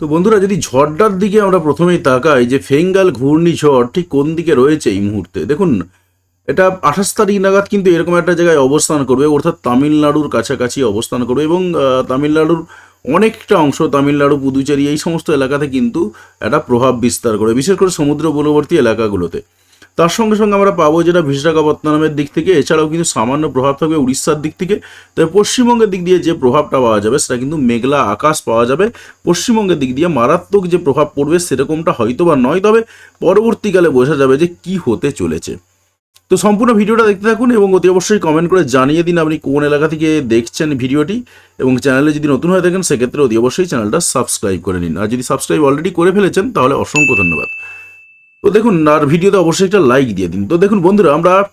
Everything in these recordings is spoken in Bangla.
তো বন্ধুরা, যদি ঝড়টার দিকে আমরা প্রথমেই তাকাই, যে ফেঙ্গাল ঘূর্ণিঝড় ঠিক কোন দিকে রয়েছে এই মুহূর্তে? দেখুন, এটা আঠাশ তারিখ নাগাদ কিন্তু এরকম একটা জায়গায় অবস্থান করবে, অর্থাৎ তামিলনাড়ুর কাছাকাছি অবস্থান করবে এবং তামিলনাড়ুর অনেকটা অংশ, তামিলনাড়ু, পুদুচেরি এই সমস্ত এলাকাতে কিন্তু একটা প্রভাব বিস্তার করে বিশেষ করে সমুদ্র এলাকাগুলোতে। তার সঙ্গে সঙ্গে আমরা পাবো যেটা বিশাখাপত্তনমের দিক থেকে, এছাড়াও কিন্তু সামান্য প্রভাব থাকবে উড়িষ্যার দিক থেকে। তবে পশ্চিমবঙ্গের দিক দিয়ে যে প্রভাবটা পাওয়া যাবে, সেটা কিন্তু মেঘলা আকাশ পাওয়া যাবে। পশ্চিমবঙ্গের দিক দিয়ে মারাত্মক যে প্রভাব পড়বে, সেরকমটা হয়তো বা নয়। তবে পরবর্তীকালে বোঝা যাবে যে কি হতে চলেছে। তো সম্পূর্ণ ভিডিওটা দেখতে থাকুন এবং অতি অবশ্যই কমেন্ট করে জানিয়ে দিন আপনি কোন এলাকা থেকে দেখছেন ভিডিওটি। এবং চ্যানেলে যদি নতুন হয়ে থাকেন, সেক্ষেত্রে অতি অবশ্যই চ্যানেলটা সাবস্ক্রাইব করে নিন। আর যদি সাবস্ক্রাইব অলরেডি করে ফেলেছেন, তাহলে অসংখ্য ধন্যবাদ। তো দেখুন, আর ভিডিওতে অবশ্যই একটা লাইক দিয়ে দিন। তো দেখুন বন্ধুরা, আমরা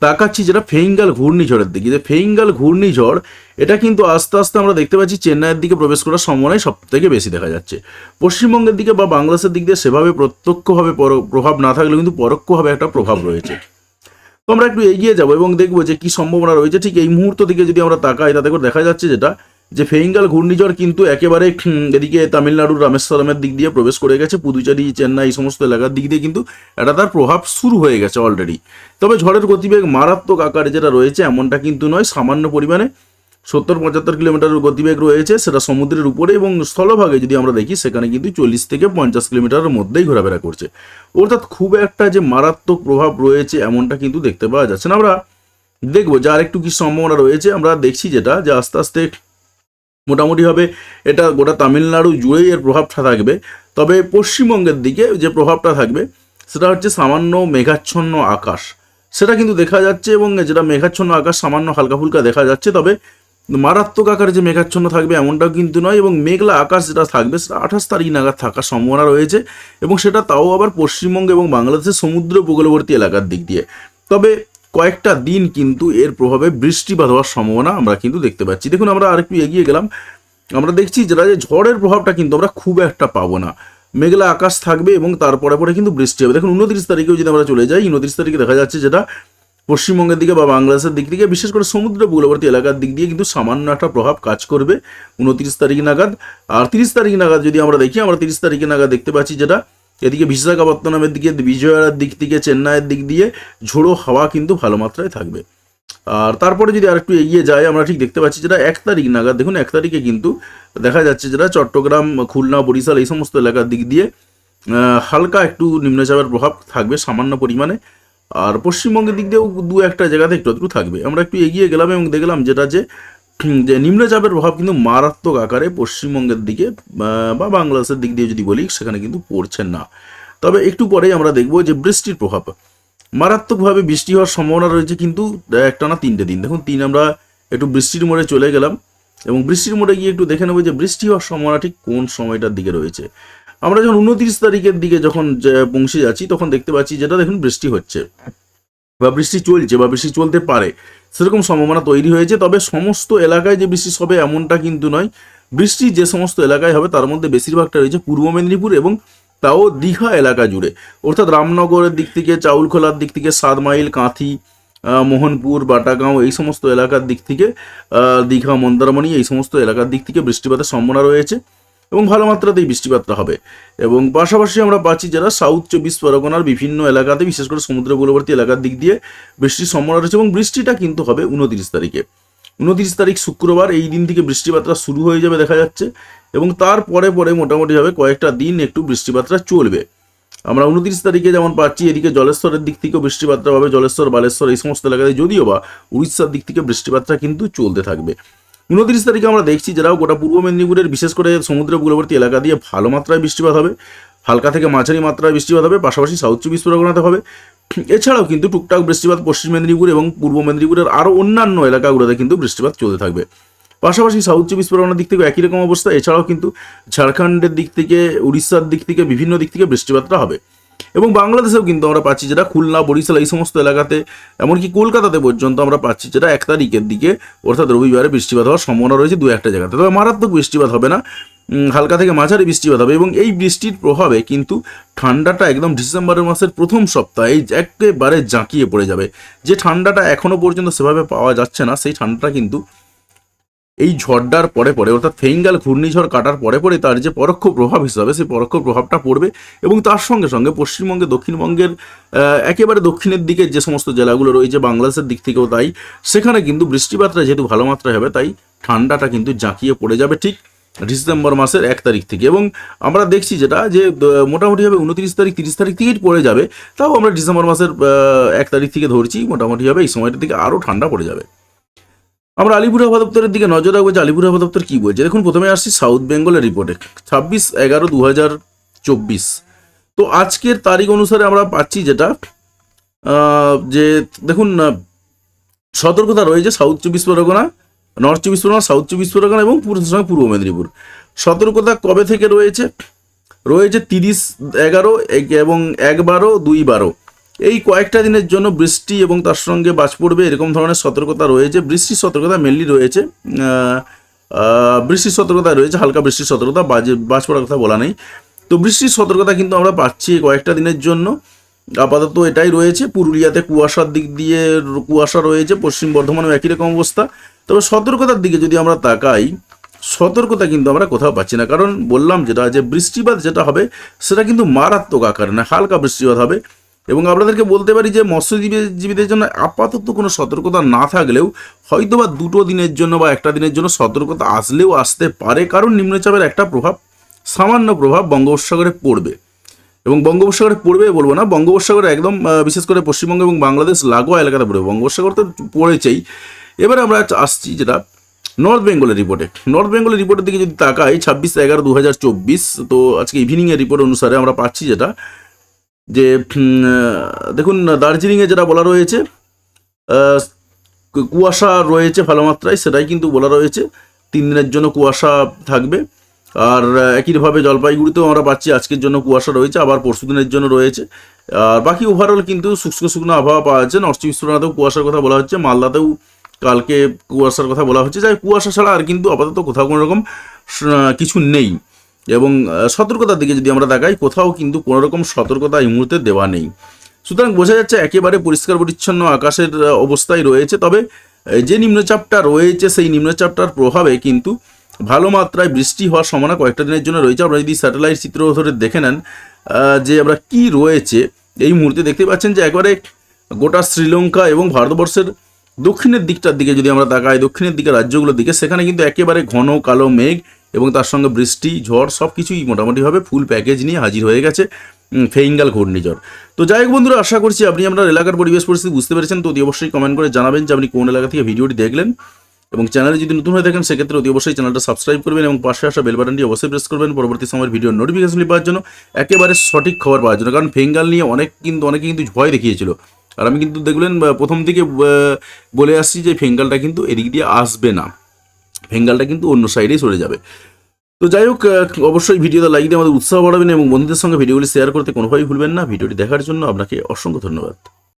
তাকাচ্ছি যেটা ফেইঙ্গাল ঘূর্ণিঝড়ের দিকে। যে ফেইঙ্গাল ঘূর্ণিঝড়, এটা কিন্তু আস্তে আস্তে আমরা দেখতে পাচ্ছি চেন্নাইয়ের দিকে প্রবেশ করার সম্ভাবনাই সব থেকে বেশি দেখা যাচ্ছে। পশ্চিমবঙ্গের দিকে বা বাংলাদেশের দিক দিয়ে সেভাবে প্রত্যক্ষভাবে পর- প্রভাব না থাকলেও কিন্তু পরোক্ষভাবে একটা প্রভাব রয়েছে। তো আমরা একটু এগিয়ে যাব এবং দেখব যে কি সম্ভাবনা রয়েছে। ঠিক এই মুহূর্ত থেকে যদি আমরা তাকাই, তাতে করে দেখা যাচ্ছে যেটা যে ফেইঙ্গাল ঘূর্ণিঝড় কিন্তু একেবারে এদিকে তামিলনাড়ুর রামেশ্বরমের দিক দিয়ে প্রবেশ করে গেছে, পুদুচেরি, চেন্নাই, এই সমস্ত এলাকার দিক দিয়ে কিন্তু এটা তার প্রভাব শুরু হয়ে গেছে অলরেডি তবে ঝড়ের গতিবেগ মারাত্মক আকারে যেটা রয়েছে, এমনটা কিন্তু নয়, সামান্য পরিমাণে সত্তর পঁচাত্তর কিলোমিটারের গতিবেগ রয়েছে, সেটা সমুদ্রের উপরে এবং স্থলভাগে যদি আমরা দেখি, সেখানে কিন্তু চল্লিশ থেকে পঞ্চাশ কিলোমিটারের মধ্যেই ঘোরাফেরা করছে। অর্থাৎ খুব একটা যে মারাত্মক প্রভাব রয়েছে, এমনটা কিন্তু দেখতে পাওয়া যাচ্ছে না। আমরা দেখব যে আরেকটু কি সম্ভাবনা রয়েছে, আমরা দেখছি যেটা যে আস্তে আস্তে মোটামুটিভাবে এটা গোটা তামিলনাড়ু জুড়েই এর প্রভাবটা থাকবে। তবে পশ্চিমবঙ্গের দিকে যে প্রভাবটা থাকবে, সেটা হচ্ছে সামান্য মেঘাচ্ছন্ন আকাশ। সেটা কিন্তু দেখা যাচ্ছে এবং যেটা মেঘাচ্ছন্ন আকাশ, সামান্য হালকা ফুলকা দেখা যাচ্ছে, তবে মারাত্মক আকারে যে মেঘাচ্ছন্ন থাকবে এমনটাও কিন্তু নয় এবং মেঘলা আকাশ যেটা থাকবে, সেটা আঠাশ তারিখ নাগাদ থাকার সম্ভাবনা রয়েছে এবং সেটা তাও আবার পশ্চিমবঙ্গ এবং বাংলাদেশের সমুদ্র উপকূলবর্তী এলাকার দিক দিয়ে। তবে কয়েকটা দিন কিন্তু এর প্রভাবে বৃষ্টিপাত হওয়ার সম্ভাবনা আমরা কিন্তু দেখতে পাচ্ছি। দেখুন, আমরা আরেকটু এগিয়ে গেলাম। আমরা দেখছি যেটা যে ঝড়ের প্রভাবটা কিন্তু আমরা খুব একটা পাবো না। মেঘলা আকাশ থাকবে এবং তারপরে পরে কিন্তু বৃষ্টি হবে। দেখুন, উনত্রিশ তারিখেও যদি আমরা চলে যাই, উনত্রিশ তারিখে দেখা যাচ্ছে যেটা পশ্চিমবঙ্গের দিকে বা বাংলাদেশের দিক থেকে, বিশেষ করে সমুদ্র উপকূলবর্তী এলাকার দিক দিয়ে কিন্তু সামান্য একটা প্রভাব কাজ করবে। উনত্রিশ তারিখ নাগাদ। আর তিরিশ তারিখ নাগাদ যদি আমরা দেখি, আমরা তিরিশ তারিখে নাগাদ দেখতে পাচ্ছি যেটা এদিকে বিশাখাপত্তনমের দিকে, বিজয়ার দিক থেকে, চেন্নাইয়ের দিক দিয়ে ঝোড়ো হাওয়া কিন্তু ভালো মাত্রায় থাকবে। আর তারপরে যদি আরেকটু এগিয়ে যায় আমরা ঠিক দেখতে পাচ্ছি যেটা এক তারিখ নাগাদ, দেখুন এক তারিখে কিন্তু দেখা যাচ্ছে যেটা চট্টগ্রাম, খুলনা, বরিশাল এই সমস্ত এলাকার দিক দিয়ে হালকা একটু নিম্নচাপের প্রভাব থাকবে সামান্য পরিমাণে। আর পশ্চিমবঙ্গের দিক দিয়েও দু একটা জায়গাতে একটু একটু থাকবে। আমরা একটু এগিয়ে গেলাম এবং দেখলাম যেটা যে যে নিম্নচাপের প্রভাব কিন্তু মারাত্মক আকারে পশ্চিমবঙ্গের দিকে, বা বাংলাদেশের দিক দিয়ে যদি বলি, সেখানে কিন্তু পড়ছে না। তবে একটু পরেই আমরা দেখব যে বৃষ্টির প্রভাব। মারাত্মকভাবে বৃষ্টি হওয়ার সম্ভাবনা রয়েছে কিন্তু একটানা তিনটে দিন। দেখুন, তিন আমরা একটু বৃষ্টির মোড়ে চলে গেলাম, এবং বৃষ্টির মোড়ে গিয়ে একটু দেখে নেব যে বৃষ্টি হওয়ার সম্ভাবনা ঠিক কোন সময়টার দিকে রয়েছে। আমরা যখন উনত্রিশ তারিখের দিকে যখন পৌঁছে যাচ্ছি, তখন দেখতে পাচ্ছি যেটা দেখুন বৃষ্টি হচ্ছে, বা বৃষ্টি চলছে, বা বৃষ্টি চলতে পারে। সেরকম সম্ভাবনা তৈরি হয়েছে, তবে সমস্ত এলাকায় যে বৃষ্টি হবে এমনটা কিন্তু নয়। বৃষ্টি যে সমস্ত এলাকায় হবে, তার মধ্যে বেশিরভাগটা রয়েছে পূর্ব মেদিনীপুর এবং তাও দীঘা এলাকা জুড়ে। অর্থাৎ রামনগরের দিক থেকে, চাউলখোলার দিক থেকে, সাত মাইল, কাঁথি মোহনপুর, বাটাগাঁও, এই সমস্ত এলাকার দিক থেকে দীঘা, মন্দারমণি, এই সমস্ত এলাকার দিক থেকে বৃষ্টিপাতের সম্ভাবনা রয়েছে। এবং ভালো মাত্রাতেই বৃষ্টিপাতটা হবে। এবং পাশাপাশি আমরা পাচ্ছি যারা সাউথ চব্বিশ পরগনার বিভিন্ন এলাকাতে, বিশেষ করে সমুদ্র উপকূলবর্তী এলাকার দিক দিয়ে বৃষ্টির সম্ভাবনা রয়েছে এবং বৃষ্টিটা কিন্তু হবে উনত্রিশ তারিখে। উনত্রিশ তারিখ শুক্রবার এই দিন থেকে বৃষ্টিপাতটা শুরু হয়ে যাবে দেখা যাচ্ছে এবং তারপরে পরে মোটামুটিভাবে কয়েকটা দিন একটু বৃষ্টিপাতটা চলবে। আমরা উনত্রিশ তারিখে যেমন পাচ্ছি, এদিকে জলেশ্বরের দিক থেকেও বৃষ্টিপাতটা হবে, জলেশ্বর, বালেশ্বর এই সমস্ত এলাকাতে যদিও বা উড়িষ্যার দিক থেকে বৃষ্টিপাতটা কিন্তু চলতে থাকবে। উনত্রিশ তারিখে আমরা দেখছি যারাও গোটা পূর্ব মেদিনীপুরের, বিশেষ করে সমুদ্র উপকূলবর্তী এলাকা দিয়ে ভালো মাত্রায় বৃষ্টিপাত হবে। হালকা থেকে মাঝারি মাত্রায় বৃষ্টিপাত হবে, পাশাপাশি সাউথ চব্বিশ পরগনাতে হবে। এছাড়াও কিন্তু টুকটাক বৃষ্টিপাত পশ্চিম মেদিনীপুর এবং পূর্ব মেদিনীপুরের আরও অন্যান্য এলাকাগুলোতে কিন্তু বৃষ্টিপাত চলতে থাকবে। পাশাপাশি সাউথ চব্বিশ পরগনার দিক থেকে একই রকম অবস্থা, এছাড়াও কিন্তু ঝাড়খণ্ডের দিক থেকে, উড়িষ্যার দিক থেকে, বিভিন্ন দিক থেকে বৃষ্টিপাতটা হবে। এবং বাংলাদেশেও কিন্তু আমরা পাচ্ছি যেটা খুলনা, বরিশাল এই সমস্ত এলাকাতে, এমনকি কলকাতাতে পর্যন্ত আমরা পাচ্ছি যেটা এক তারিখের দিকে, অর্থাৎ রবিবারে বৃষ্টিপাত হওয়ার সম্ভাবনা রয়েছে দু একটা জায়গাতে। তবে মারাত্মক বৃষ্টিপাত হবে না হালকা থেকে মাঝারি বৃষ্টিপাত হবে এবং এই বৃষ্টির প্রভাবে কিন্তু ঠান্ডাটা একদম ডিসেম্বরের মাসের প্রথম সপ্তাহে একেবারে জাঁকিয়ে পড়ে যাবে। যে ঠান্ডাটা এখনও পর্যন্ত সেভাবে পাওয়া যাচ্ছে না, সেই ঠান্ডাটা কিন্তু এই ঝড়টার পরে পরে অর্থাৎ ফেঙ্গাল ঘূর্ণিঝড় কাটার পরে পরে তার যে পরোক্ষ প্রভাব হিসাবে সেই পরোক্ষ প্রভাবটা পড়বে এবং তার সঙ্গে সঙ্গে পশ্চিমবঙ্গে দক্ষিণবঙ্গের একেবারে দক্ষিণের দিকে যে সমস্ত জেলাগুলো রয়েছে বাংলাদেশের দিক থেকেও তাই সেখানে কিন্তু বৃষ্টিপাতটা যেহেতু ভালো মাত্রায় হবে তাই ঠান্ডাটা কিন্তু জাঁকিয়ে পড়ে যাবে ঠিক ডিসেম্বর মাসের এক তারিখ থেকে। এবং আমরা দেখছি যেটা যে আহ, মোটামুটি হবে উনত্রিশ তারিখ তিরিশ তারিখ থেকেই পড়ে যাবে তাও আমরা ডিসেম্বর মাসের এক তারিখ থেকে ধরছি মোটামুটি হবে এই সময়টার দিকে আরও ঠান্ডা পড়ে যাবে। আমরা আলিপুর আবহাওয়া দপ্তরের দিকে নজর রাখব যে আলিপুর আবহাওয়া দপ্তর কী বলছে। দেখুন, প্রথমে আসছি সাউথ বেঙ্গলের রিপোর্টে। ছাব্বিশ এগারো দু হাজার চব্বিশ। তো আজকের তারিখ অনুসারে আমরা পাচ্ছি যেটা যে দেখুন সতর্কতা রয়েছে সাউথ চব্বিশ পরগনা, নর্থ চব্বিশ পরগনা, সাউথ চব্বিশ পরগনা এবং সঙ্গে পূর্ব মেদিনীপুর। সতর্কতা কবে থেকে রয়েছে? রয়েছে তিরিশ এগারো এবং এক বারো দুই বারো এই কয়েকটা দিনের জন্য বৃষ্টি এবং তার সঙ্গে বাজ পড়বে, এরকম ধরনের সতর্কতা রয়েছে। বৃষ্টির সতর্কতা মেনলি রয়েছে। বৃষ্টির সতর্কতা রয়েছে, হালকা বৃষ্টির সতর্কতা, বাজে, বাজ পড়ার কথা বলা নেই। তো বৃষ্টির সতর্কতা কিন্তু আমরা পাচ্ছি কয়েকটা দিনের জন্য। আপাতত এটাই রয়েছে। পুরুলিয়াতে কুয়াশার দিক দিয়ে কুয়াশা রয়েছে, পশ্চিম বর্ধমানেও একই রকম অবস্থা। তবে সতর্কতার দিকে যদি আমরা তাকাই, সতর্কতা কিন্তু আমরা কোথাও পাচ্ছি না। কারণ বললাম যেটা যে বৃষ্টিপাত যেটা হবে, সেটা কিন্তু মারাত্মক আকারে না, হালকা বৃষ্টিপাত হবে। এবং আপনাদেরকে বলতে পারি যে মৎস্যজীবী জীবীদের জন্য আপাতত কোনো সতর্কতা না থাকলেও হয়তো বা দুটো দিনের জন্য বা একটা দিনের জন্য সতর্কতা আসলেও আসতে পারে, কারণ নিম্নচাপের একটা প্রভাব, সামান্য প্রভাব বঙ্গোপসাগরে পড়বে। এবং বঙ্গোপসাগরে পড়বে বলব না, বঙ্গোপসাগরে একদম বিশেষ করে পশ্চিমবঙ্গ এবং বাংলাদেশ লাগোয়া এলাকাতে পড়বে। বঙ্গোপসাগর তো পড়েছেই। এবারে আমরা আসছি যেটা নর্থ বেঙ্গলের রিপোর্টে নর্থ বেঙ্গলের রিপোর্টের দিকে যদি তাকাই, ছাব্বিশ এগারো দু তো আজকে ইভিনিংয়ের রিপোর্ট অনুসারে আমরা পাচ্ছি যেটা যে দেখুন, দার্জিলিংয়ে যেটা বলা রয়েছে কুয়াশা রয়েছে ভালো মাত্রায় সেটাই কিন্তু বলা রয়েছে। তিন দিনের জন্য কুয়াশা থাকবে। আর একইভাবে জলপাইগুড়িতেও আমরা পাচ্ছি, আজকের জন্য কুয়াশা রয়েছে, আবার পরশু দিনের জন্য রয়েছে। আর বাকি ওভারঅল কিন্তু শুষ্ক শুকনো আবহাওয়া পাওয়া যাচ্ছে। নর্থ চব্বিশ কুয়াশার কথা বলা হচ্ছে, মালদাতেও কালকে কুয়াশার কথা বলা হচ্ছে। যাই কুয়াশা ছাড়া আর কিন্তু আপাতত কোথাও কোনো রকম কিছু নেই। এবং সতর্কতার দিকে যদি আমরা তাকাই, কোথাও কিন্তু কোনো রকম সতর্কতা এই মুহূর্তে দেওয়া নেই। সুতরাং বোঝা যাচ্ছে একেবারে পরিষ্কার পরিচ্ছন্ন আকাশের অবস্থায় রয়েছে, তবে যে নিম্নচাপটা রয়েছে সেই নিম্নচাপটার প্রভাবে কিন্তু ভালো মাত্রায় বৃষ্টি হওয়ার সম্ভাবনা কয়েকটা দিনের জন্য রয়েছে। আপনারা যদি স্যাটেলাইট চিত্র ধরে দেখে নেন যে আমরা কি রয়েছে, এই মুহূর্তে দেখতে পাচ্ছেন যে একবারে গোটা শ্রীলঙ্কা এবং ভারতবর্ষের দক্ষিণের দিকটার দিকে যদি আমরা তাকাই, দক্ষিণের দিকে, রাজ্যগুলোর দিকে, সেখানে কিন্তু একেবারে ঘন কালো মেঘ এবং তার সঙ্গে বৃষ্টি ঝড় সব কিছুই মোটামুটিভাবে ফুল প্যাকেজ নিয়ে হাজির হয়ে গেছে উম, ফেইঙ্গাল ঘূর্ণিঝড়। তো যাই হোক বন্ধুরা আশা করছি আপনি আপনার এলাকার পরিবেশ পরিস্থিতি বুঝতে পেরেছেন তো অতি অবশ্যই কমেন্ট করে জানাবেন যে আপনি কোন এলাকা থেকে ভিডিওটি দেখলেন। এবং চ্যানেলে যদি নতুন হয়ে থাকেন সেক্ষেত্রে অতি অবশ্যই চ্যানেলটা সাবস্ক্রাইব করবেন এবং পাশে আসা বেল বাটনটি অবশ্যই প্রেস করবেন। পরবর্তী সময়ের ভিডিও নোটিফিকেশন পাওয়ার জন্য একেবারে সঠিক খবর পাওয়ার জন্য। কারণ ফেঙ্গাল নিয়ে অনেক কিন্তু অনেকে কিন্তু ভয় দেখিয়েছিল। আর আমি কিন্তু দেখলেন প্রথম আহ, বলে আসছি যে ফেঙ্গালটা কিন্তু এদিক দিয়ে আসবে না। ফেঙ্গালটা কিন্তু অন্য সাইডেই সরে যাবে। তো যাই হোক অবশ্যই ভিডিওতে লাইক দিয়ে আমাদের উৎসাহ বাড়াবেন এবং বন্ধুদের সঙ্গে ভিডিওগুলি শেয়ার করতে কোনোভাবেই ভুলবেন না। ভিডিওটি দেখার জন্য আপনাকে অসংখ্য ধন্যবাদ।